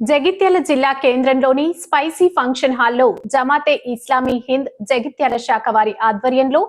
జగిత్యాల జిల్లా కేంద్రంలోని spicy function హాల్లో జమాతే ఇస్లామీ హింద్ జగిత్యాల శాఖ వారి ఆధ్వర్యంలో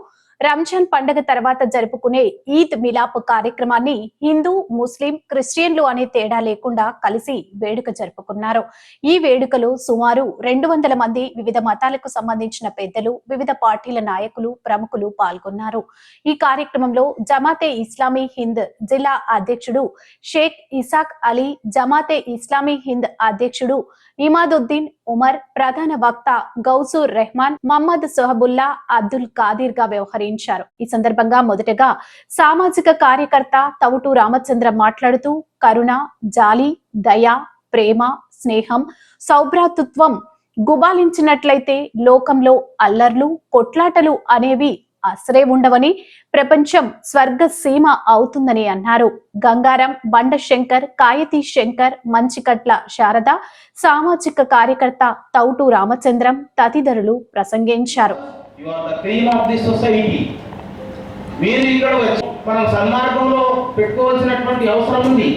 రంజాన్ పండగ తర్వాత జరుపుకునే ఈద్ మిలాప్ కార్యక్రమాన్ని హిందూ ముస్లిం క్రిస్టియన్లు అనే తేడా లేకుండా కలిసి వేడుక జరుపుకున్నారు. ఈ వేడుకలో సుమారు రెండు వందల మంది వివిధ మతాలకు సంబంధించిన పెద్దలు వివిధ పార్టీల నాయకులు ప్రముఖులు పాల్గొన్నారు. ఈ కార్యక్రమంలో జమాతే ఇస్లామీ హింద్ జిల్లా అధ్యక్షుడు షేక్ ఇసాక్ అలీ జమాతే ఇస్లామీ హింద్ అధ్యక్షుడు ఇమాదుద్దీన్ ఉమర్ ప్రధాన వక్త గౌసూర్ రెహమాన్ మహమ్మద్ సొహబుల్లా అబ్దుల్ ఖాదీర్గా వ్యవహరించారు ఈ సందర్భంగా మొదటగా సామాజిక కార్యకర్త తవుటు రామచంద్ర మాట్లాడుతూ కరుణ జాలి దయ ప్రేమ స్నేహం సౌభ్రాతృత్వం గుబాలించినట్లయితే లోకంలో అల్లర్లు కొట్లాటలు అనేవి అసరే ఉండవని ప్రపంచం స్వర్గ సీమ అవుతుందని అన్నారు. గంగారం బండ శంకర్ కాయతి శంకర్ మంచికట్ల శారద సామాజిక కార్యకర్త తౌటు రామచంద్రం తదితరులు ప్రసంగించారు. You are the cream of the society మీరు ఇక్కడ వచ్చి మనం సన్మార్గంలో పెట్టుకోవాల్సినటువంటి అవసరం ఉంది.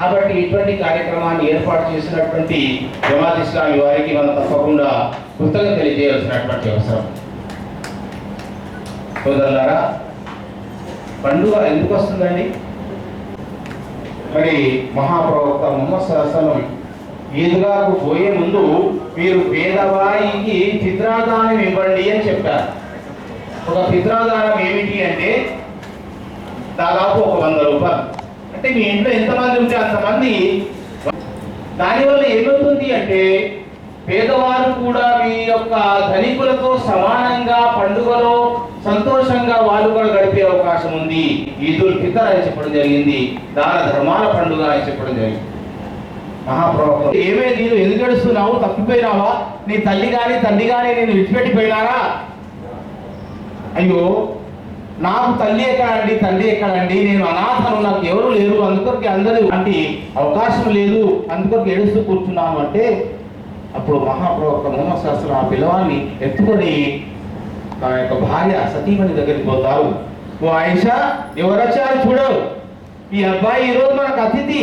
కాబట్టి ఇటువంటి కార్యక్రమాన్ని ఏర్పాటు చేసినటువంటి జమాత్ ఇస్లామి వారికి మనం తప్పకుండా కృతజ్ఞత తెలియజేయాల్సినటువంటి అవసరం. సోదరులారా పండుగ ఎందుకు వస్తుందండి? మరి మహాప్రవక్త ముహమ్మద్ సల్లం ఈద్గాకు పోయే ముందు మీరు పేదవాయికి పిత్రాదానం ఇవ్వండి అని చెప్పారు. ఒక పిత్రాదానం ఏమిటి అంటే దాదాపు ఒక వంద రూపాయలు. అంటే మీ ఇంట్లో ఎంతమంది ఉంటే అంతమంది దానివల్ల ఏమవుతుంది అంటే పేదవారు కూడా మీ యొక్క ధనికులతో సమానంగా పండుగలో సంతోషంగా వాళ్ళు కూడా గడిపే అవకాశం ఉంది. ఈదుల్ ఫితర్ అని చెప్పడం జరిగింది. దాన ధర్మాల పండుగ అని చెప్పడం జరిగింది. మహాప్రభు ఏమే నీవు ఎందుకు తప్పిపోయినావా? నీ తల్లి గాని తండ్రి గాని నేను విడిచిపెట్టిపోయినారా? అయ్యో నాకు తల్లి ఎక్కడండి? తండ్రి ఎక్కడండి? నేను అనాథను నాకు ఎవరు లేరు. అందుకొరకు అందరూ అంటే అవకాశం లేదు. అందుకొరకు ఏడుస్తూ కూర్చున్నాను అంటే అప్పుడు మహాప్రవక్త మొహమ్మద్ శాస్త్రం ఆ పిల్లవాడిని ఎత్తుకొని తన యొక్క భార్య సతీమణి దగ్గరికి పోతారు. ఓ ఆయిషా ఎవరొచ్చారు చూడవు ఈ అబ్బాయి ఈరోజు మనకు అతిథి.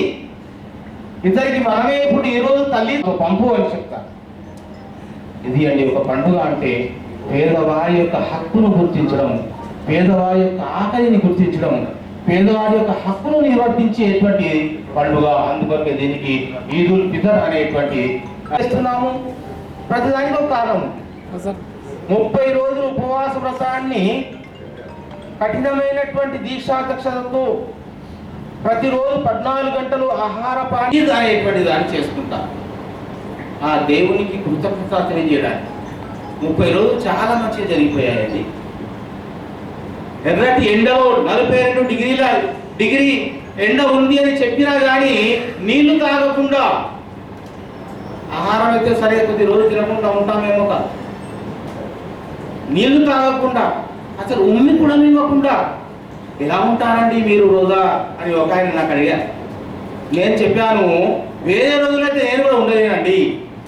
ఇతనికి మనమే ఇప్పుడు ఈరోజు తల్లి పంపు అని చెప్తాను ఇది అండి ఒక పండుగ అంటే పేదవారి యొక్క హక్కును గుర్తించడం పేదవారి యొక్క ఆకలిని గుర్తించడం పేదవారి యొక్క హక్కును నిర్వర్తించేటువంటి పండుగ. అందుకొరకే దీనికి ఈదుల్ ఫితర్ అనేటువంటి చేస్తున్నాము. ప్రతిదానికి ఒక కారణం. ముప్పై రోజులు ఉపవాస వ్రతాన్ని కఠినమైనటువంటి దీక్షాదక్షతతో ప్రతిరోజు పద్నాలుగు గంటలు ఆహార పాని అనేటువంటి దాన్ని చేసుకుంటాం. ఆ దేవునికి కృతజ్ఞత తెలియజేయడానికి ముప్పై రోజులు చాలా మంచిగా జరిగిపోయాయండి. ఎర్రటి ఎండలో నలభై రెండు డిగ్రీల డిగ్రీ ఎండ ఉంది అని చెప్పినా కానీ నీళ్ళు తాగకుండా ఆహారం అయితే సరే కొద్ది రోజు తినకుండా ఉంటామేమో కాదు. నీళ్ళు తాగకుండా అసలు ఉమ్మి కూడా నివ్వకుండా ఎలా ఉంటారండి మీరు రోజా అని ఒక ఆయన నాకు అడిగారు. నేను చెప్పాను వేరే రోజులైతే నేను కూడా ఉండలేనండి.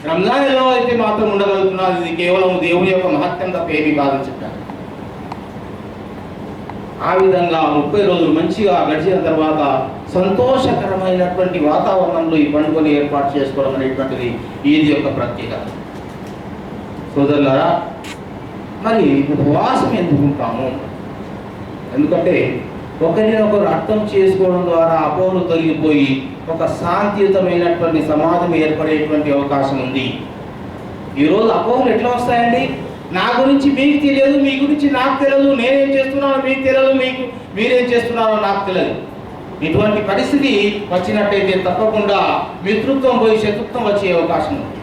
రంజాన్ ఎలా అయితే మాత్రం ఉండగలుగుతున్నాను ఇది కేవలం దేవుని యొక్క మహత్యం తప్ప ఏమీ కాదని చెప్పాను ఆ విధంగా ముప్పై రోజులు మంచిగా గడిచిన తర్వాత సంతోషకరమైనటువంటి వాతావరణంలో ఈ పండుగను ఏర్పాటు చేసుకోవడం అనేటువంటిది ఈది యొక్క ప్రత్యేకత. సోదరులారా మరి ఉపవాసం ఎందుకుంటాము ఎందుకంటే ఒకరిని ఒకరు అర్థం చేసుకోవడం ద్వారా అపోహలు తొలగిపోయి ఒక శాంతియుతమైనటువంటి సమాజం ఏర్పడేటువంటి అవకాశం ఉంది. ఈరోజు అపోహలు ఎట్లా వస్తాయండి? నా గురించి మీకు తెలియదు మీ గురించి నాకు తెలియదు నేనేం చేస్తున్నానో మీకు తెలియదు మీకు మీరేం చేస్తున్నారో నాకు తెలియదు. ఇటువంటి పరిస్థితి వచ్చినట్టయితే తప్పకుండా మిత్రుత్వం పోయి శత్రుత్వం వచ్చే అవకాశం ఉంది.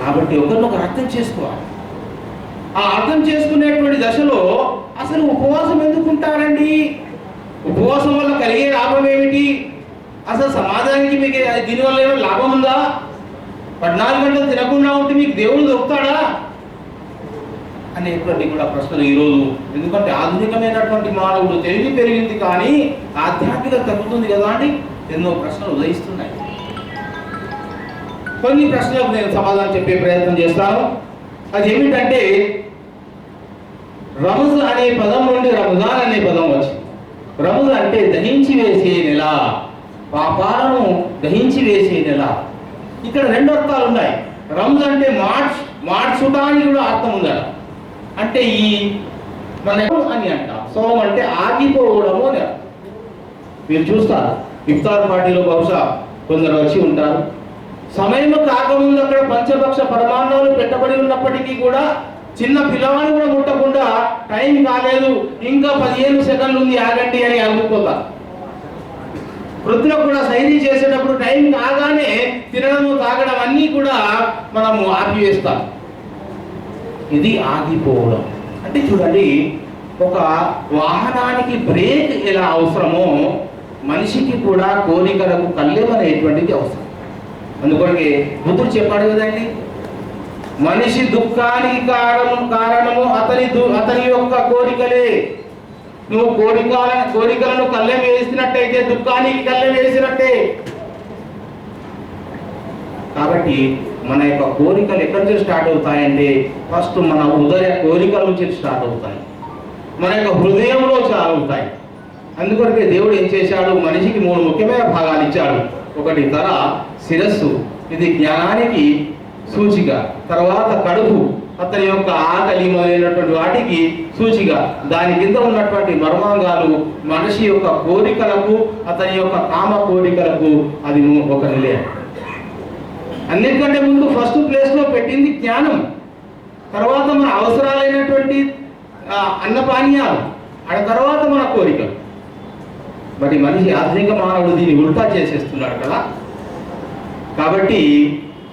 కాబట్టి ఒకరినొకరు అర్థం చేసుకోవాలి. ఆ అర్థం చేసుకునేటువంటి దశలో అసలు ఉపవాసం ఎందుకుంటారండి? ఉపవాసం వల్ల కలిగే లాభం ఏమిటి? అసలు సమాజానికి మీకు దీనివల్ల ఏమైనా లాభం ఉందా? పద్నాలుగు గంటలు తినకుండా ఉంటే మీకు దేవుడు దొరుకుతాడా? అనేటువంటి కూడా ప్రశ్నలు ఈరోజు. ఎందుకంటే ఆధునికమైనటువంటి మానవుడు తెలివి పెరిగింది కానీ ఆధ్యాత్మికత తగ్గుతుంది కదా అని ఎన్నో ప్రశ్నలు ఉదయిస్తున్నాయి. కొన్ని ప్రశ్నలకు నేను సమాధానం చెప్పే ప్రయత్నం చేస్తాను. అది ఏమిటంటే రమజ్ అనే పదం నుండి రంజాన్ అనే పదం వచ్చింది. రమజ్ అంటే దహించి వేసే నెల పాపాలను దహించి వేసే నెల. ఇక్కడ రెండు అర్థాలు ఉన్నాయి. రంజ్ అంటే మార్చ్ మార్చుటానికి అని కూడా అర్థం ఉందట అంటే ఈ మన అని అంట. సోమం అంటే ఆగిపోవడము అని మీరు చూస్తారు ఇఫ్తార్ పార్టీలో బహుశా కొందరు వచ్చి ఉంటారు. సమయం కాకముందు అక్కడ పంచభక్ష పరమాన్నాలు పెట్టబడి ఉన్నప్పటికీ కూడా చిన్న పిల్లవాడిని కూడా ముట్టకుండా టైం కాలేదు. ఇంకా పదిహేను సెకండ్లు ఉంది ఆగండి అని ఆగిపోతారు వృద్ధులకు కూడా సైరీ చేసేటప్పుడు టైం కాగానే తినడము తాగడం అన్నీ కూడా మనము ఆపివేస్తాం. ఇది ఆగిపోవడం. అంటే చూడండి ఒక వాహనానికి బ్రేక్ ఎలా అవసరమో మనిషికి కూడా కోరికలకు కళ్ళెం అనేటువంటిది అవసరం. అందుకొరకే బుద్ధుడు చెప్పాడు కదండి మనిషి దుఃఖానికి కారణము కారణము అతని దు- అతని యొక్క కోరికలే. నువ్వు కోరిక కోరికలను కళ్ళెం వేసినట్టయితే దుఃఖానికి కళ్ళెం వేసినట్టే. కాబట్టి మన యొక్క కోరికలు ఎక్కడి నుంచి స్టార్ట్ అవుతాయంటే ఫస్ట్ మన ఉదయ కోరికల నుంచి స్టార్ట్ అవుతాయి. మన యొక్క హృదయంలో చాలా అవుతాయి అందుకొరకే దేవుడు ఏం చేశాడు? మనిషికి మూడు ముఖ్యమైన భాగాలు ఇచ్చాడు. ఒకటి తల శిరస్సు. ఇది జ్ఞానానికి సూచిక. తర్వాత కడుపు. అతని యొక్క ఆకలి మొదలైనటువంటి వాటికి సూచిక. దాని కింద ఉన్నటువంటి మర్మాంగాలు మనిషి యొక్క కోరికలకు అతని యొక్క కామ కోరికలకు అది ఒక నిలయం. అన్నిటికంటే ముందు ఫస్ట్ ప్లేస్లో పెట్టింది జ్ఞానం. తర్వాత మన అవసరాలైనటువంటి అన్నపానీయాలు. ఆ తర్వాత మన కోరికలు. మరి మనిషి ఆధునిక మానవుడు దీన్ని ఉల్టా చేసేస్తున్నాడు కదా. కాబట్టి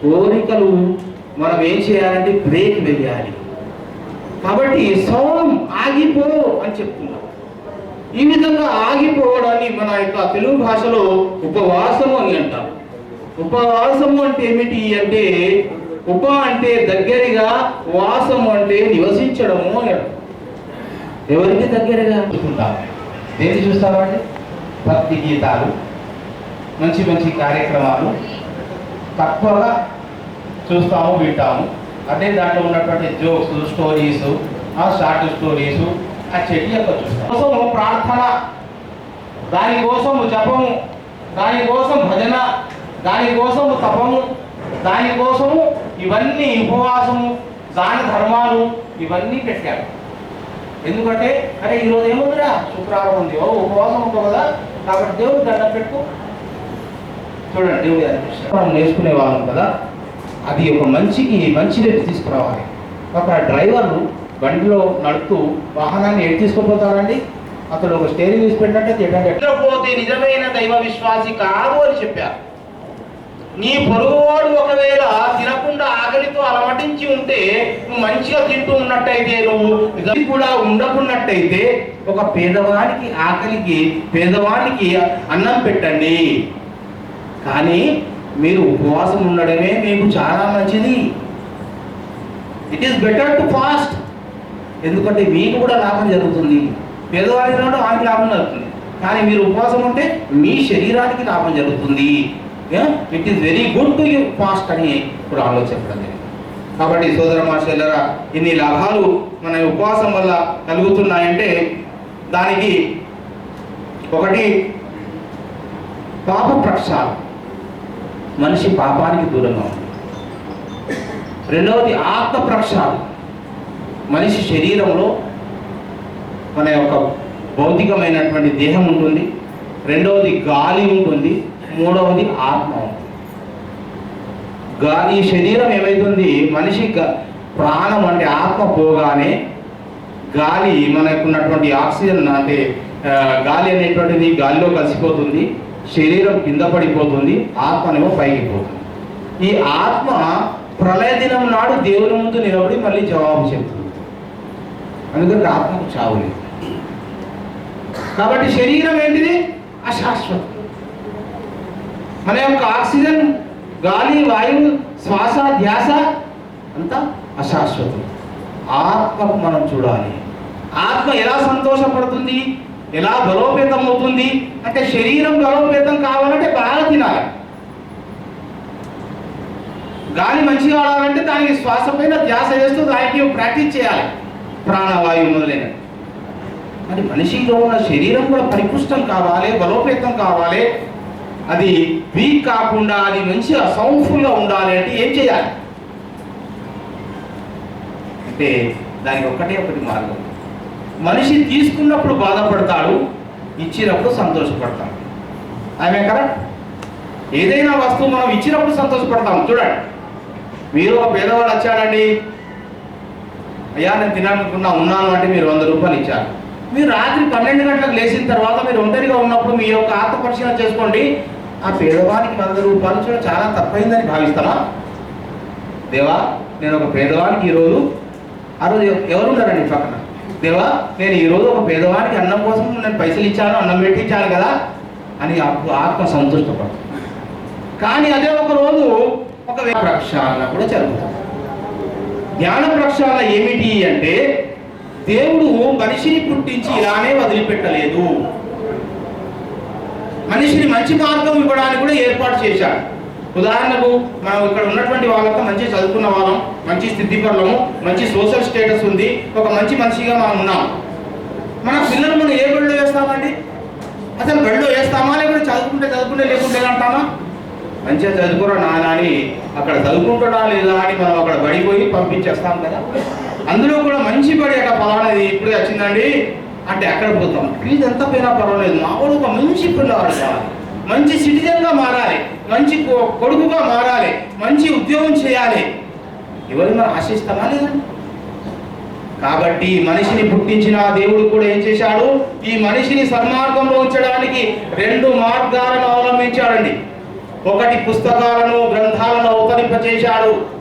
కోరికలు మనం ఏం చేయాలంటే బ్రేక్ వేయాలి. కాబట్టి సౌం ఆగిపో అని చెప్తున్నాం. ఈ విధంగా ఆగిపోవడాన్ని మన యొక్క తెలుగు భాషలో ఉపవాసము అని అంటారు. ఉపవాసము అంటే ఏమిటి అంటే ఉప అంటే దగ్గరగా వాసము అంటే నివసించడము అని ఎవరికి దగ్గరగా? చూసుకుంటాం దేన్ని చూస్తామంటే భక్తి గీతాలు మంచి మంచి కార్యక్రమాలు తక్కువగా చూస్తాము వింటాము. అదే దాంట్లో ఉన్నటువంటి జోక్స్ స్టోరీస్ ఆ షార్ట్ స్టోరీస్ ఆ చెట్టు యొక్క చూస్తాము. కోసం ప్రార్థన దానికోసం జపము దానికోసం భజన దానికోసం తపము దానికోసము ఇవన్నీ ఉపవాసము దాని ధర్మాలు ఇవన్నీ పెట్టారు ఎందుకంటే అరే ఈరోజు ఏముందిరా? శుక్రవారం ఉంది. ఓ ఉపవాసం ఉంటావు కదా? కాబట్టి దేవుడు దండం పెట్టుకో. చూడండి దేవుడు అనిపిస్తారు మనం నేర్చుకునే వాళ్ళం కదా? అది ఒక మంచికి మంచి రేపు తీసుకురావాలి. ఒక డ్రైవర్లు బండిలో నడుపుతూ వాహనాన్ని ఎటు తీసుకుపోతారండి. అతడు ఒక స్టేరింగ్ తీసుకుంటే పెట్టినట్టే ఎట్లా పోతే నిజమైన దైవ విశ్వాసి కాదు అని చెప్పారు. నీ పొరుగువాడు ఒకవేళ తినకుండా ఆకలితో అలమటించి ఉంటే నువ్వు మంచిగా తింటూ ఉన్నట్టయితే నువ్వు కూడా ఉండకున్నట్టయితే ఒక పేదవానికి ఆకలికి పేదవానికి అన్నం పెట్టండి. కానీ మీరు ఉపవాసం ఉండడమే మీకు చాలా మంచిది. It is better to fast ఎందుకంటే మీకు కూడా లాభం జరుగుతుంది. పేదవాడికి రావడం వానికి లాభం జరుగుతుంది. కానీ మీరు ఉపవాసం ఉంటే మీ శరీరానికి లాభం జరుగుతుంది. It is very good to you fast అని ఇప్పుడు ఆలోచించడం జరిగింది. కాబట్టి సోదర మాషల్లరా ఇన్ని లాభాలు మన ఉపవాసం వల్ల కలుగుతున్నాయంటే దానికి ఒకటి పాప ప్రక్షాళ మనిషి పాపానికి దూరంగా ఉంది రెండవది ఆత్మ ప్రక్షాళ మనిషి శరీరంలో మన యొక్క భౌతికమైనటువంటి దేహం ఉంటుంది. రెండవది గాలి ఉంటుంది. మూడవది ఆత్మ. గా గాలి ఈ శరీరం ఏమైతుంది? మనిషి ప్రాణం అంటే ఆత్మ పోగానే గాలి మనకు ఉన్నటువంటి ఆక్సిజన్ అంటే గాలి అనేటువంటిది గాలిలో కలిసిపోతుంది శరీరం కింద పడిపోతుంది ఆత్మనేమో పైకి పోతుంది. ఈ ఆత్మ ప్రళయ దినం నాడు దేవుని ముందు నిలబడి మళ్ళీ జవాబు చెప్తుంది. అందుకని ఆత్మకు చావు లేదు. కాబట్టి శరీరం ఏంటిది? అశాశ్వతం. మన యొక్క ఆక్సిజన్ గాలి వాయువు శ్వాస ధ్యాస అంతా అశాశ్వతం. ఆత్మకు మనం చూడాలి. ఆత్మ ఎలా సంతోషపడుతుంది? ఎలా బలోపేతం అవుతుంది? అంటే శరీరం బలోపేతం కావాలంటే బాగా తినాలి. గాలి మంచిగా ఆడాలంటే దానికి శ్వాస పైన ధ్యాస చేస్తూ దానికి ప్రాక్టీస్ చేయాలి. ప్రాణవాయువు మొదలైన మరి మనిషిలో ఉన్న శరీరం కూడా పరిపుష్టం కావాలి బలోపేతం కావాలి. అది వీక్ కాకుండా అది మంచిగా సౌండ్ఫుల్గా ఉండాలి అంటే ఏం చేయాలి? అంటే దానికి ఒకటే ఒకటి మార్గం. మనిషి తీసుకున్నప్పుడు బాధపడతాడు ఇచ్చినప్పుడు సంతోషపడతాడు. ఆమె కరెక్ట్ ఏదైనా వస్తువు మనం ఇచ్చినప్పుడు సంతోషపడతాం. చూడండి. మీరు ఒక పేదవాడు వచ్చాడండి. అయ్యా నేను తినాలనుకున్నా ఉన్నాను అంటే మీరు వంద రూపాయలు ఇచ్చారు. మీరు రాత్రి పన్నెండు గంటలకు లేచిన తర్వాత మీరు ఒంటరిగా ఉన్నప్పుడు మీ యొక్క ఆత్మ పరిశీలన చేసుకోండి. ఆ పేదవానికి వంద రూపాయలు చూడ చాలా తప్పైందని భావిస్తామా దేవా నేను ఒక పేదవానికి ఈరోజు ఆ రోజు ఎవరు ఉన్నారండి పక్కన? దేవా నేను ఈరోజు ఒక పేదవానికి అన్నం కోసం నేను పైసలు ఇచ్చాను అన్నం పెట్టించాను కదా? అని ఆత్మ సంతోషపడుతుంది కానీ అదే ఒక రోజు ఒక ప్రక్షాళన కూడా జరుగుతుంది. జ్ఞాన ప్రక్షాళన ఏమిటి అంటే దేవుడు మనిషిని పుట్టించి ఇలానే వదిలిపెట్టలేదు. మనిషిని మంచి మార్గం ఇవ్వడానికి కూడా ఏర్పాటు చేశాడు ఉదాహరణకు మనం ఇక్కడ ఉన్నటువంటి వాళ్ళంతా మంచి చదువుకున్న వాళ్ళం మంచి స్థితి మంచి సోషల్ స్టేటస్ ఉంది ఒక మంచి మనిషిగా మనం ఉన్నాం. మన పిల్లలు మనం ఏ బడిలో వేస్తామండి? అసలు బడిలో వేస్తామా? లేకుంటే చదువుకుంటే చదువుకుంటే లేకుంటే అంటామా? మంచిగా చదువుకోరా నాన్న అని అక్కడ చదువుకుంటాడా లేదా అని మనం అక్కడ బడిపోయి పంపించేస్తాం కదా. అందులో కూడా మంచి బడి అక్కడ పలానాది ఇప్పుడే వచ్చిందండి. అంటే ఎక్కడ పోతాం? ఫీజు ఎంత పోయినా పర్వాలేదు. మామూలు ఒక మంచి పిల్లవాడు కావాలి. మంచి సిటిజన్గా మారాలి. మంచి కొ- కొడుకుగా మారాలి. మంచి ఉద్యోగం చేయాలి. ఎవరిని మనం ఆశిస్తామా లేదా? కాబట్టి మనిషిని పుట్టించిన దేవుడు కూడా ఏం చేశాడు? ఈ మనిషిని సన్మార్గంలో ఉంచడానికి రెండు మార్గాలను అవలంబించాడండి. ఒకటి పుస్తకాలను గ్రంథాలను అవతరింపచేశాడు.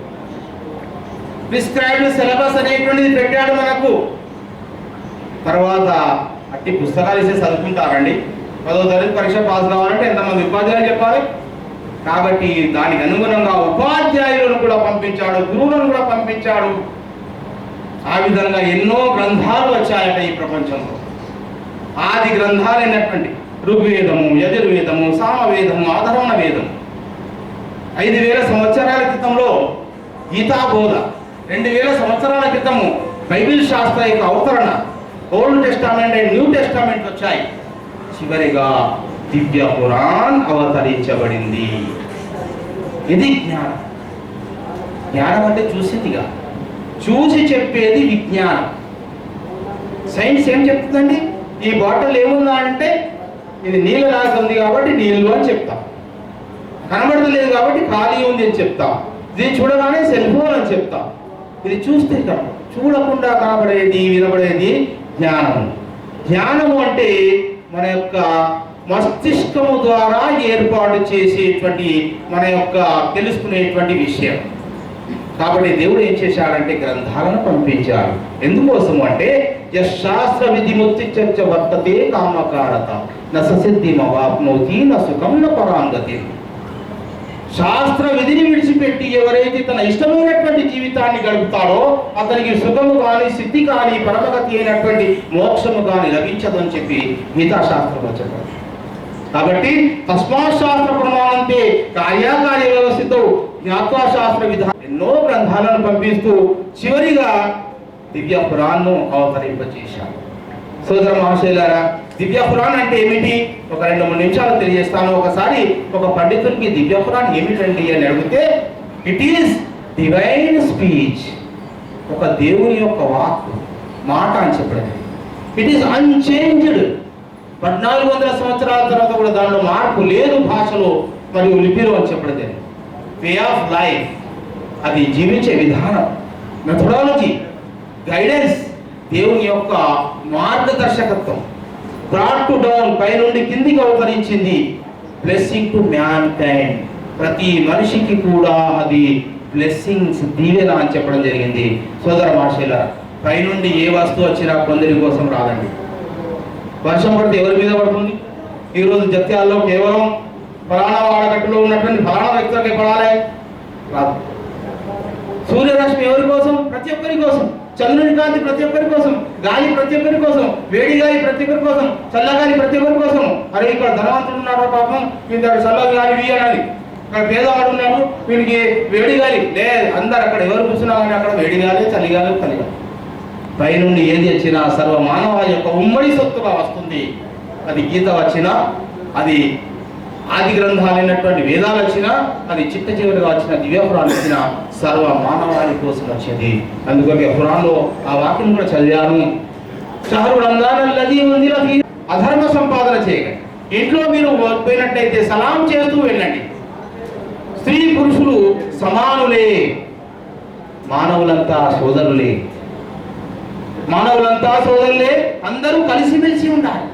ప్రిస్క్రైబ్డ్ సిలబస్ అనేటువంటిది పెట్టాడు మనకు. తర్వాత అట్టి పుస్తకాలు ఇస్తే చదువుకుంటారండి. పదో తరగతి పరీక్ష పాస్ కావాలంటే ఎంతమంది ఉపాధ్యాయులు చెప్పాలి? కాబట్టి దానికి అనుగుణంగా ఉపాధ్యాయులను కూడా పంపించాడు గురువులను కూడా పంపించాడు. ఆ విధంగా ఎన్నో గ్రంథాలు వచ్చాయట ఈ ప్రపంచంలో. ఆది గ్రంథాలైనటువంటి ఋగ్వేదము యజుర్వేదము సామవేదము ఆధరణ వేదం ఐదు వేల సంవత్సరాల క్రితంలో గీతాబోధ రెండు వేల సంవత్సరాల క్రితము బైబిల్ శాస్త్ర యొక్క అవతరణ old testament and new testament వచ్చాయి. చివరిగా దివ్య పురాణ్ అవతరించబడింది. ఇది జ్ఞానం. జ్ఞానం అంటే చూసిందిగా. చూసి చెప్పేది విజ్ఞానం. సైన్స్ ఏం చెప్తుందండి? ఈ బాటిల్ ఏముందా అంటే ఇది నీళ్ళ రాసి ఉంది కాబట్టి నీళ్ళు అని చెప్తాం. కనబడతలేదు కాబట్టి ఖాళీ ఉంది అని చెప్తాం. ఇది చూడగానే సెల్ ఫోన్ అని చెప్తాం. ఇది చూస్తే చూడకుండా కనబడేది వినబడేది ధ్యానము. జ్ఞానము అంటే మన యొక్క మస్తిష్కము ద్వారా ఏర్పాటు చేసేటువంటి మన యొక్క తెలుసుకునేటువంటి విషయం. కాబట్టి దేవుడు ఏం చేశాడంటే గ్రంథాలను పంపించాడు. ఎందుకోసం అంటే శాస్త్ర విధిముక్తి చర్చ వర్తతే కామకారత. నస సిద్ధి మవాప్నోతి న సుఖం న పరాంగతి. శాస్త్ర విధిని విడిచిపెట్టి ఎవరైతే తన ఇష్టమైనటువంటి జీవితాన్ని గడుపుతాడో అతనికి సుఖము కానీ సిద్ధి కానీ పరమగతి అయినటువంటి మోక్షము కానీ లభించదని చెప్పి గీతా శాస్త్రంలో చెప్పారు కాబట్టి తస్మాత్ శాస్త్ర ప్రమాణంతే కార్యాకార్య వ్యవస్థతో జ్ఞాత్వా శాస్త్ర విధానం ఎన్నో గ్రంథాలను పంపిస్తూ చివరిగా దివ్య పురాణం అవతరింపజేశారు. సోదర మహాశైలారా దివ్య పురాణం అంటే ఏమిటి? ఒక రెండు మూడు నిమిషాలు తెలియజేస్తాను. ఒకసారి ఒక పండితుడికి దివ్య పురాణం ఏమిటండి అని అడిగితే ఇట్ ఈస్ డివైన్ స్పీచ్ ఒక దేవుని యొక్క వాక్ మాట అని చెప్పడం ఇట్ ఈస్ అన్చేంజ్డ్ పద్నాలుగు వందల సంవత్సరాల తర్వాత కూడా దానిలో మార్పు లేదు భాషలో మరియు లిపిలో అని చెప్పడం వే ఆఫ్ లైఫ్ అది జీవించే విధానం. మెథడాలజీ గైడెన్స్ దేవుని యొక్క మార్గదర్శకత్వం. బ్రాడ్ టు డౌన్ పైనుండి కిందికి అవతరించింది. బ్లెస్సింగ్ టు మ్యాన్ కైండ్ ప్రతి మనిషికి కూడా అది బ్లెస్సింగ్స్ దీవెన అని చెప్పడం జరిగింది. సోదర భాషల పైనుండి ఏ వస్తువు వచ్చినా కొందరి కోసం రాదండి. వర్షం పడితే ఎవరి మీద పడుతుంది? ఈరోజు జత్యాల్లో కేవలం ఫలానా వాడకట్టులో ఉన్నటువంటి ఫలానా వ్యక్తులకి పడాలి? రాదు. సూర్యరశ్మి ఎవరి కోసం? ప్రతి ఒక్కరి కోసం. చంద్రుని కాంతి ప్రతి ఒక్కరి కోసం. గాలి ప్రతి ఒక్కరి కోసం వేడి గాలి ప్రతి ఒక్కరి కోసం చల్లగాలి ప్రతి ఒక్కరి కోసం. అరే ఇక్కడ ధనవంతుడు ఉన్నాడు పాపం? వీళ్ళ చల్లగాలి గాలి వీయనాలి ఇక్కడ పేదవాడు ఉన్నాడు వీనికి వేడి గాలి. లేదు అందరు అక్కడ ఎవరు కూర్చున్నా కానీ అక్కడ వేడి గాలి చలిగాలి చలిగాలి పైనుండి ఏది వచ్చినా సర్వ మానవ యొక్క ఉమ్మడి సొత్తుగా వస్తుంది. అది గీత వచ్చినా అది ఆది గ్రంథాలైనటువంటి వేదాలు వచ్చినా అది చిట్ట చివరిగా వచ్చిన దివ్యపురాణం వచ్చిన సర్వ మానవాళి కోసం వచ్చేది. అందుకని పురాణంలో ఆ వాక్యం కూడా చదివాను. అధర్మ సంపాదన చేయకండి ఇంట్లో మీరు పోయినట్టయితే సలాం చేస్తూ వెళ్ళండి. స్త్రీ పురుషులు సమానులే మానవులంతా సోదరులే. మానవులంతా సోదరులే అందరూ కలిసిమెలిసి ఉండాలి.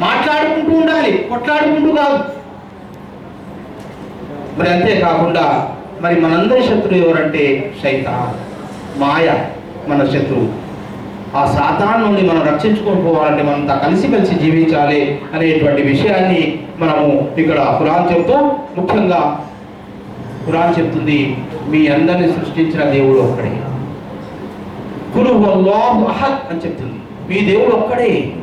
మాట్లాడుకుంటూ ఉండాలి కొట్లాడుకుంటూ కాదు. మరి అంతేకాకుండా మరి మనందరి శత్రువు ఎవరంటే శైతాన్ మాయ మన శత్రువు. ఆ సాతాన్ నుండి మనం రక్షించుకొని పోవాలంటే మనంతా కలిసిమెలిసి జీవించాలి అనేటువంటి విషయాన్ని మనము ఇక్కడ ఖురాన్ చెబుతూ ముఖ్యంగా ఖురాన్ చెప్తుంది మీ అందరిని సృష్టించిన దేవుడు ఒక్కడే. కులు అహద్ అని చెప్తుంది మీ దేవుడు ఒక్కడే.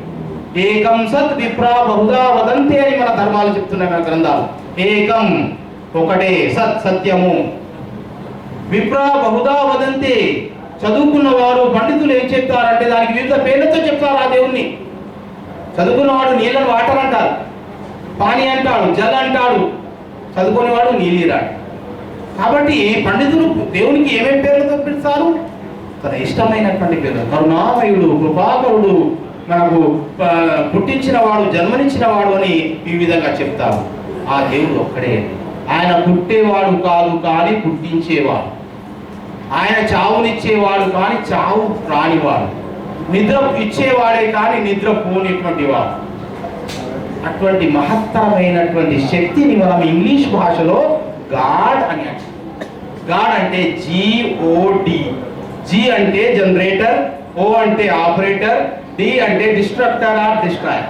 ఏకం సత్ విప్రా బహుదా వదంతి అని మన ధర్మాలు చెప్తున్నాయి మన గ్రంథాలు. ఏకం ఒకటే సత్ సత్యము. విప్రా బహుదా వదంతి. చదువుకున్న వారు పండితులు ఏం చెప్తారంటే దానికి వివిధ పేర్లతో చెప్తారు ఆ దేవుణ్ణి. చదువుకున్నవాడు నీళ్ళని వాటర్ అంటారు. పాని అంటాడు జల్ అంటాడు. చదువుకునేవాడు నీలిరాడు కాబట్టి పండితులు దేవునికి ఏమేమి పేర్లతో పిలుస్తారు? తన ఇష్టమైనటువంటి పేరు కరుణామయుడు కృపాకరుడు మనకు పుట్టించిన వాడు జన్మనిచ్చిన వాడు అని ఈ విధంగా చెప్తారు. ఆ దేవుడు ఒక్కడే ఆయన పుట్టేవాడు కాదు కానీ పుట్టించేవాడు. ఆయన చావునిచ్చేవాడు కానీ చావు రానివాడు. నిద్ర ఇచ్చేవాడే కానీ నిద్ర పోనిటువంటి వాడు. అటువంటి మహత్తరమైనటువంటి శక్తిని మనం ఇంగ్లీష్ భాషలో గాడ్ అని అంటాం. గాడ్ అంటే జిఓడి జి అంటే జనరేటర్ ఓ అంటే ఆపరేటర్ డి అంటే destructor or destroyer.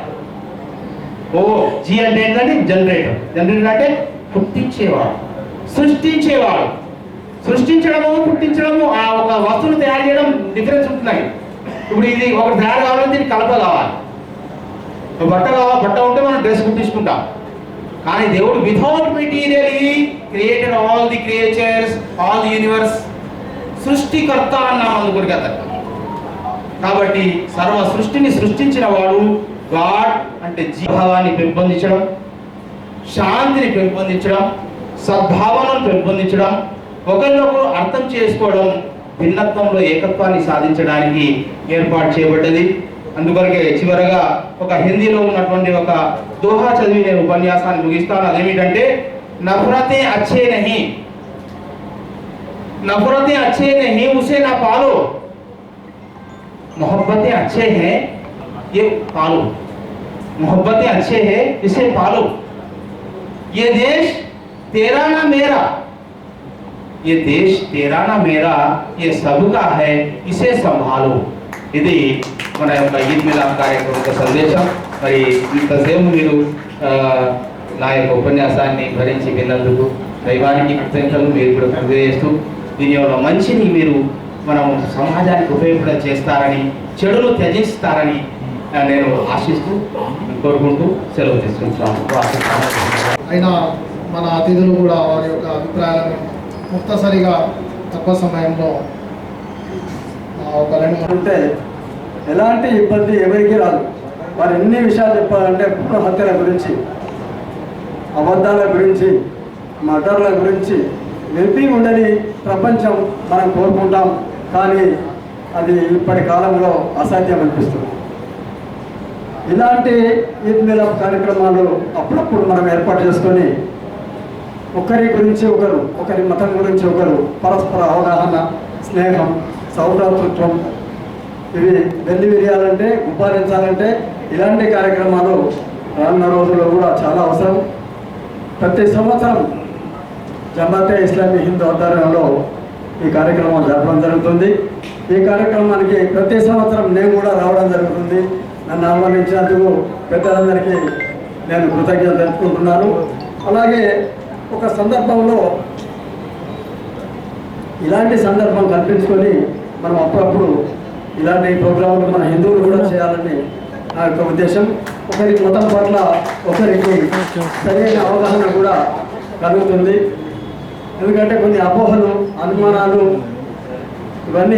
O G అంటే ఏంటంటే జనరేటర్. జనరేటర్ అంటే పుట్టించేవాడు. సృష్టించేవాడు. సృష్టించడము పుట్టించడము ఆ ఒక వస్తువును తయారు చేయడం డిఫరెన్స్ ఉంటున్నాయి. ఇప్పుడు ఇది ఒకటి తయారు కావాలంటే దీనికి కలప కావాలి. బట్ట కావాలి బట్ట ఉంటే మనం డ్రెస్ కుట్టించుకుంటాం. కానీ దేవుడు without material created all the creatures all the universe సృష్టికర్త అన్నాం అందుకొరికి కదా. కాబట్టి సర్వ సృష్టిని సృష్టించిన వాడు గాడ్ అంటే జీవభావాన్ని పెంపొందించడం శాంతిని పెంపొందించడం సద్భావనను పెంపొందించడం ఒకరినొకరు అర్థం చేసుకోవడం భిన్నత్వంలో ఏకత్వాన్ని సాధించడానికి ఏర్పాటు చేయబడ్డది. అందుకొరకే చివరగా ఒక హిందీలో ఉన్నటువంటి ఒక దోహా చదివి నేను ఉపన్యాసాన్ని ముగిస్తాను. అదేమిటంటే నఫరతే అచ్చే నహి నఫరతే అచ్చే నహి ఉసే నా పాలో. محبتیں اچھے ہیں، یہ پالو۔ محبتیں اچھے ہیں، اسے پالو۔ یہ دیش تیرا نہ میرا۔ یہ دیش تیرا نہ میرا، یہ سب کا ہے، اسے سنبھالو۔ ఇది మన యొక్క ఈద్ మిలాద్ కార్యక్రమ సందేశం మరి ఇంతసేపు మీరు నా యొక్క ఉపన్యాసాన్ని భరించి విన్నందుకు దైవానికి కృతజ్ఞతలు మీరు కూడా కృతజేస్తూ దీని యొక్క మంచిని మీరు మనం సమాజానికి ఉపయోగపడ చేస్తారని చెడును త్యజిస్తారని నేను ఆశిస్తూ కోరుకుంటూ సెలవు తీసుకుంటున్నాను. అయినా మన అతిథులు కూడా వారి యొక్క అభిప్రాయాలను ముక్తసరిగా తక్కువ సమయంలో ఉంటే ఎలాంటి ఇబ్బంది ఎవరికి రాదు. వారు ఎన్ని విషయాలు చెప్పాలంటే భ్రూణ హత్యల గురించి అబద్ధాల గురించి మర్డర్ల గురించి నిలిపి ఉండని ప్రపంచం మనం కోరుకుంటాం. కానీ అది ఇప్పటి కాలంలో అసాధ్యం అనిపిస్తుంది. ఇలాంటి ఈద్ మిలాప్ కార్యక్రమాలు అప్పుడప్పుడు మనం ఏర్పాటు చేసుకొని ఒకరి గురించి ఒకరు ఒకరి మతం గురించి ఒకరు పరస్పర అవగాహన స్నేహం సౌభ్రాతృత్వం ఇవి వెల్లి విరియాలంటే ఉపాదించాలంటే ఇలాంటి కార్యక్రమాలు రానున్న రోజుల్లో కూడా చాలా అవసరం. ప్రతి సంవత్సరం జమాతే ఇస్లామీ హిందూ ఆధ్వర్యంలో ఈ కార్యక్రమం జరపడం జరుగుతుంది. ఈ కార్యక్రమానికి ప్రతి సంవత్సరం నేను కూడా రావడం జరుగుతుంది. నన్ను ఆహ్వానించినందుకు పెద్దలందరికీ నేను కృతజ్ఞత తెలుపుకుంటున్నాను. అలాగే ఒక సందర్భంలో ఇలాంటి సందర్భం కల్పించుకొని మనం అప్పుడప్పుడు ఇలాంటి ప్రోగ్రాంలు మన హిందువులు కూడా చేయాలని నా యొక్క ఉద్దేశం. ఒకరికి మతం పట్ల ఒకరికి సరైన అవగాహన కూడా కలుగుతుంది. ఎందుకంటే కొన్ని అపోహలు అనుమానాలు ఇవన్నీ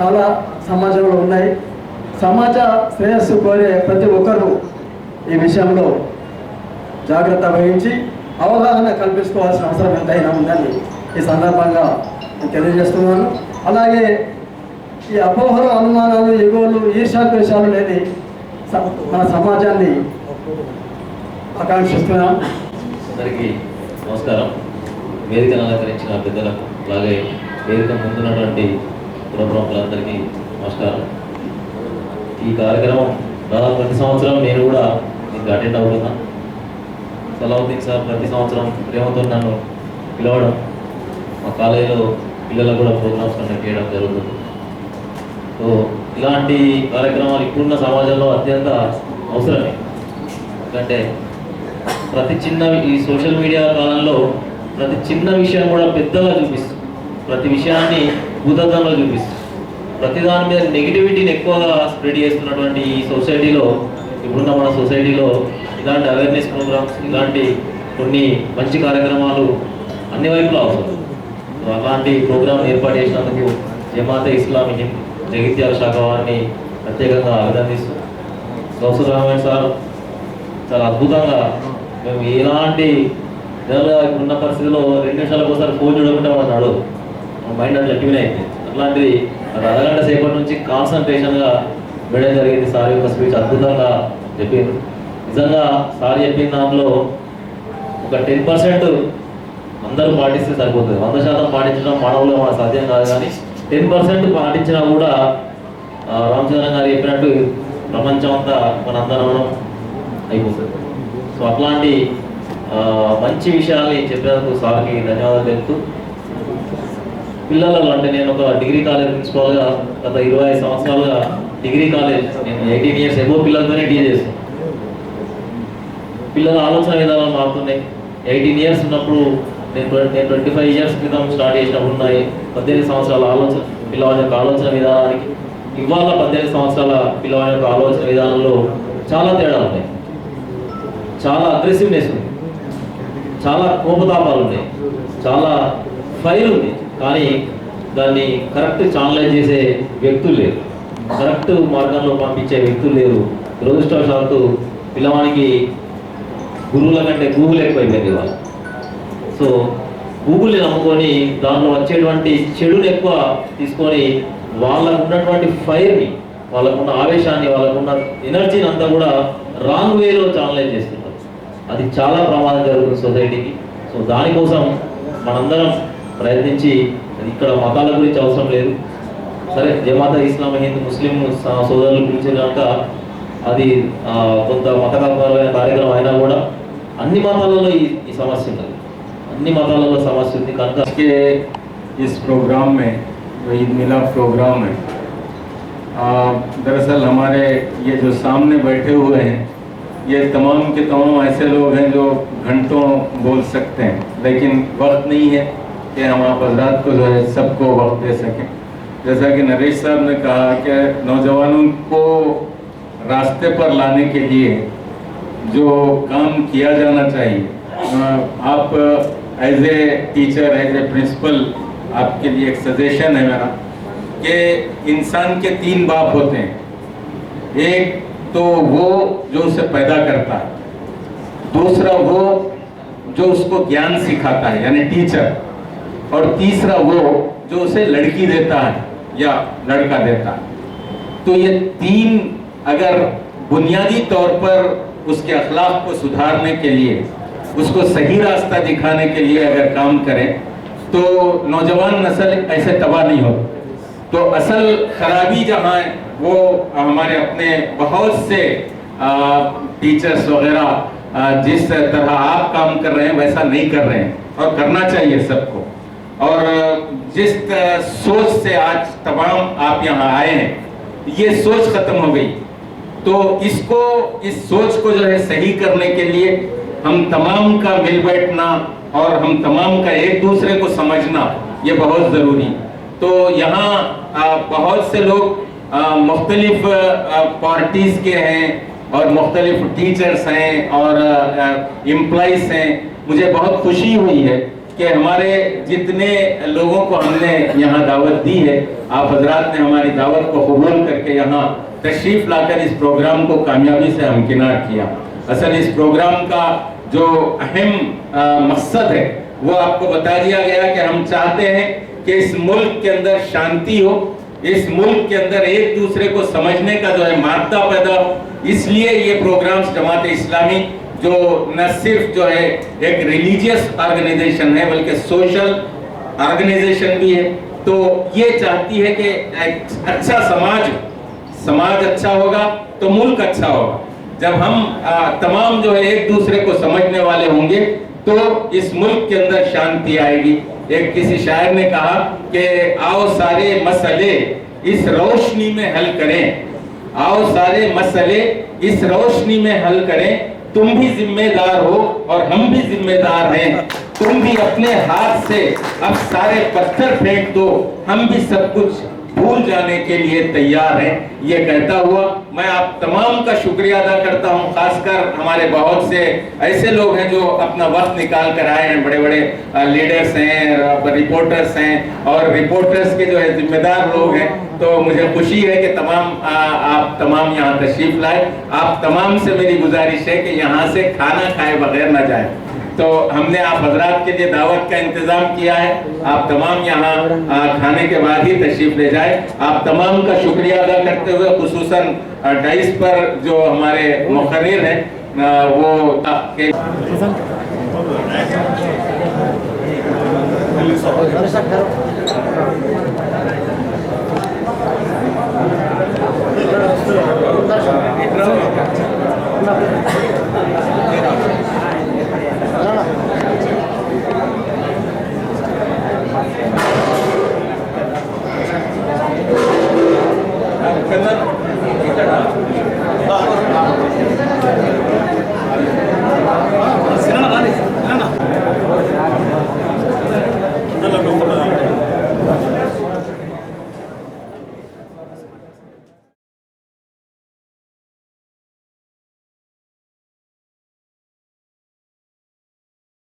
చాలా సమాజంలో ఉన్నాయి. సమాజ శ్రేయస్సు కోరే ప్రతి ఒక్కరూ ఈ విషయంలో జాగ్రత్త వహించి అవగాహన కల్పించుకోవాల్సిన అవసరం ఎంతైనా ఉందని ఈ సందర్భంగా నేను తెలియజేస్తున్నాను. అలాగే ఈ అపోహలు అనుమానాలు ఎగువలు ఈర్షాద్వేషాలు లేని స- మన సమాజాన్ని ఆకాంక్షిస్తున్నాం అందరికీ నమస్కారం. వేదికను అలంకరించిన పెద్దలకు అలాగే వేదిక ముందున్నటువంటి పురప్రముఖులందరికీ నమస్కారం. ఈ కార్యక్రమం దాదాపు ప్రతి సంవత్సరం నేను కూడా దీనికి అటెండ్ అవుతున్నా. సలావుద్దీన్ సార్ ప్రతి సంవత్సరం ప్రేమతో నన్ను పిలవడం మా కాలేజీలో పిల్లలకు కూడా ప్రోగ్రామ్స్ కండక్ట్ చేయడం జరుగుతుంది. సో ఇలాంటి కార్యక్రమాలు ఇప్పుడున్న సమాజంలో అత్యంత అవసరమే. ఎందుకంటే ప్రతి చిన్న ఈ సోషల్ మీడియా కాలంలో ప్రతి చిన్న విషయం కూడా పెద్దగా చూపిస్తుంది. ప్రతి విషయాన్ని భూతత్వంలో చూపిస్తుంది. ప్రతి దాని మీద నెగిటివిటీని ఎక్కువగా స్ప్రెడ్ చేస్తున్నటువంటి ఈ సొసైటీలో ఇప్పుడున్న మన సొసైటీలో ఇలాంటి అవేర్నెస్ ప్రోగ్రామ్స్ ఇలాంటి కొన్ని మంచి కార్యక్రమాలు అన్ని వైపులా అవసరం అలాంటి ప్రోగ్రామ్ ఏర్పాటు చేసినందుకు జమాతే ఇస్లామీ హింద్ జగిత్యాల శాఖ వారిని ప్రత్యేకంగా అభినందిస్తున్నాం. గౌసర్ రామాయణ సార్ చాలా అద్భుతంగా మేము ఎలాంటి జనరల్గా ఇప్పుడున్న పరిస్థితిలో రెండు నిమిషాలకు ఒకసారి ఫోన్ చూడకుండా మనం నడు మైండ్ అట్లా ట్యూన్ అయింది అట్లాంటిది అరగంట సేపటి నుంచి కాన్సన్ట్రేషన్గా వినడం జరిగింది. సార్ యొక్క స్పీచ్ అద్భుతంగా చెప్పింది నిజంగా సార్ చెప్పిన దాంట్లో ఒక టెన్ పర్సెంట్ అందరూ పాటిస్తే సరిపోతుంది. వంద శాతం పాటించడం మానవులు మన సాధ్యం కాదు కానీ టెన్ పర్సెంట్ పాటించినా కూడా రామచంద్రన్ గారు చెప్పినట్టు ప్రపంచం అంతా మనందరం అయిపోతుంది. సో అట్లాంటి మంచి విషయాల్ని చెప్పినందుకు సార్కి ధన్యవాదాలు తెలుపుతూ పిల్లలలో అంటే నేను ఒక డిగ్రీ కాలేజ్ ప్రిన్సిపాల్గా గత ఇరవై ఐదు సంవత్సరాలుగా డిగ్రీ కాలేజ్ నేను ఎయిటీన్ ఇయర్స్ ఎబో పిల్లలతోనే టీచ్ చేస్తాను పిల్లల ఆలోచన విధానాలు మారుతున్నాయి. ఎయిటీన్ ఇయర్స్ ఉన్నప్పుడు నేను నేను ట్వంటీ ఫైవ్ ఇయర్స్ క్రితం స్టార్ట్ చేసినప్పుడు ఉన్నాయి పద్దెనిమిది సంవత్సరాల ఆలోచన పిల్లవాడి యొక్క ఆలోచన విధానానికి ఇవాళ పద్దెనిమిది సంవత్సరాల పిల్లవాడి యొక్క ఆలోచన విధానంలో చాలా తేడా ఉన్నాయి. చాలా అగ్రెసివ్నెస్ ఉంది. చాలా కోపతాపాలు ఉన్నాయి చాలా ఫైర్ ఉంది కానీ దాన్ని కరెక్ట్ ఛానలైజ్ చేసే వ్యక్తులు లేరు. కరెక్ట్ మార్గంలో పంపించే వ్యక్తులు లేరు. దురదృష్టవశాత్తు పిల్లవానికి గురువుల కంటే గూగుల్ ఎక్కువైపోయింది ఇవాళ. సో గూగుల్ని నమ్ముకొని దాంట్లో వచ్చేటువంటి చెడుని ఎక్కువ తీసుకొని వాళ్ళకు ఉన్నటువంటి ఫైర్ని వాళ్ళకున్న ఆవేశాన్ని వాళ్ళకున్న ఎనర్జీని అంతా కూడా రాంగ్ వేలో ఛానలైజ్ చేస్తున్నారు. అది చాలా ప్రమాదం జరుగుతుంది సొసైటీకి సో దానికోసం మనందరం ప్రయత్నించి ఇక్కడ మతాల గురించి అవసరం లేదు సరే జమాత ఇస్లాం హిందూ ముస్లిం స- సోదరుల గురించి కనుక అది ఆ, కొంత మతపరమైన కార్యక్రమం అయినా కూడా అన్ని మతాలలో ఈ ఈ సమస్య ఉన్నది అన్ని మతాలలో సమస్య ఉంది కనుక आज के इस प्रोग्राम में जो ईद मिलाद प्रोग्राम है आ, दरअसल हमारे ये जो सामने बैठे हुए हैं یہ تمام کے تمام ایسے لوگ ہیں جو گھنٹوں بول سکتے ہیں، لیکن وقت نہیں ہے کہ ہم آپ حضرات کو جو ہے سب کو وقت دے سکیں۔ جیسا کہ نریش صاحب نے کہا کہ نوجوانوں کو راستے پر لانے کے لیے جو کام کیا جانا چاہیے آپ ایز اے ٹیچر، ایز اے پرنسپل، آپ کے لیے ایک سجیشن ہے میرا کہ انسان کے تین باپ ہوتے ہیں۔ ایک تو وہ جو اسے پیدا کرتا ہے۔ دوسرا وہ جو اس کو گیان سکھاتا ہے یعنی ٹیچر اور تیسرا وہ جو اسے لڑکی دیتا ہے یا لڑکا دیتا ہے۔ تو یہ تین اگر بنیادی طور پر اس کے اخلاق کو سدھارنے کے لیے، اس کو صحیح راستہ دکھانے کے لیے اگر کام کریں تو نوجوان نسل ایسے تباہ نہیں ہو تو اصل خرابی جہاں ہے وہ ہمارے اپنے بہت سے ٹیچرس وغیرہ جس طرح آپ کام کر رہے ہیں، ویسا نہیں کر رہے ہیں۔ اور کرنا چاہیے سب کو۔ اور جس سوچ سے آج تمام آپ یہاں آئے ہیں، یہ سوچ ختم ہو گئی۔ تو اس کو، اس سوچ کو جو ہے صحیح کرنے کے لیے ہم تمام کا مل بیٹھنا اور ہم تمام کا ایک دوسرے کو سمجھنا، یہ بہت ضروری۔ تو یہاں بہت سے لوگ مختلف پارٹیز کے ہیں اور مختلف ٹیچرز ہیں اور امپلائیز ہیں۔ مجھے بہت خوشی ہوئی ہے کہ ہمارے جتنے لوگوں کو ہم نے یہاں دعوت دی ہے، آپ حضرات نے ہماری دعوت کو قبول کر کے یہاں تشریف لا کر اس پروگرام کو کامیابی سے ہمکنار کیا۔ اصل اس پروگرام کا جو اہم مقصد ہے، وہ آپ کو بتا دیا گیا کہ ہم چاہتے ہیں کہ اس ملک کے اندر شانتی ہو اس ملک کے اندر ایک دوسرے کو سمجھنے کا جو ہے مادہ پیدا اس لیے یہ پروگرامز جماعت اسلامی جو نہ صرف جو ہے ایک ریلیجیس آرگنائزیشن ہے، بلکہ سوشل آرگنائزیشن بھی ہے۔ تو یہ چاہتی ہے کہ ایک اچھا سماج سماج اچھا ہوگا تو ملک اچھا ہوگا۔ جب ہم تمام جو ہے ایک دوسرے کو سمجھنے والے ہوں گے تو اس ملک کے اندر شانتی آئے گی۔ ایک کسی شاعر نے کہا کہ آؤ سارے مسئلے اس روشنی میں حل کریں۔ آؤ سارے مسئلے اس روشنی میں حل کریں۔ تم بھی ذمہ دار ہو اور ہم بھی ذمہ دار ہیں۔ تم بھی اپنے ہاتھ سے اب سارے پتھر پھینک دو۔ ہم بھی سب کچھ بھول جانے کے لیے تیار ہیں۔ یہ کہتا ہوا میں آپ تمام کا شکریہ ادا کرتا ہوں، خاص کر ہمارے بہت سے ایسے لوگ ہیں جو اپنا وقت نکال کر آئے ہیں۔ بڑے بڑے لیڈرز ہیں رپورٹرز ہیں۔ اور رپورٹرز کے جو ہے ذمہ دار لوگ ہیں۔ تو مجھے خوشی ہے کہ تمام آپ تمام یہاں تشریف لائے۔ آپ تمام سے میری گزارش ہے کہ یہاں سے کھانا کھائے بغیر نہ جائیں۔ تو ہم نے آپ حضرات کے لیے دعوت کا انتظام کیا ہے۔ آپ تمام یہاں کھانے کے بعد ہی تشریف لے جائے آپ تمام کا شکریہ ادا کرتے ہوئے، خصوصاً ڈائس پر جو ہمارے مقرر ہیں وہ Thank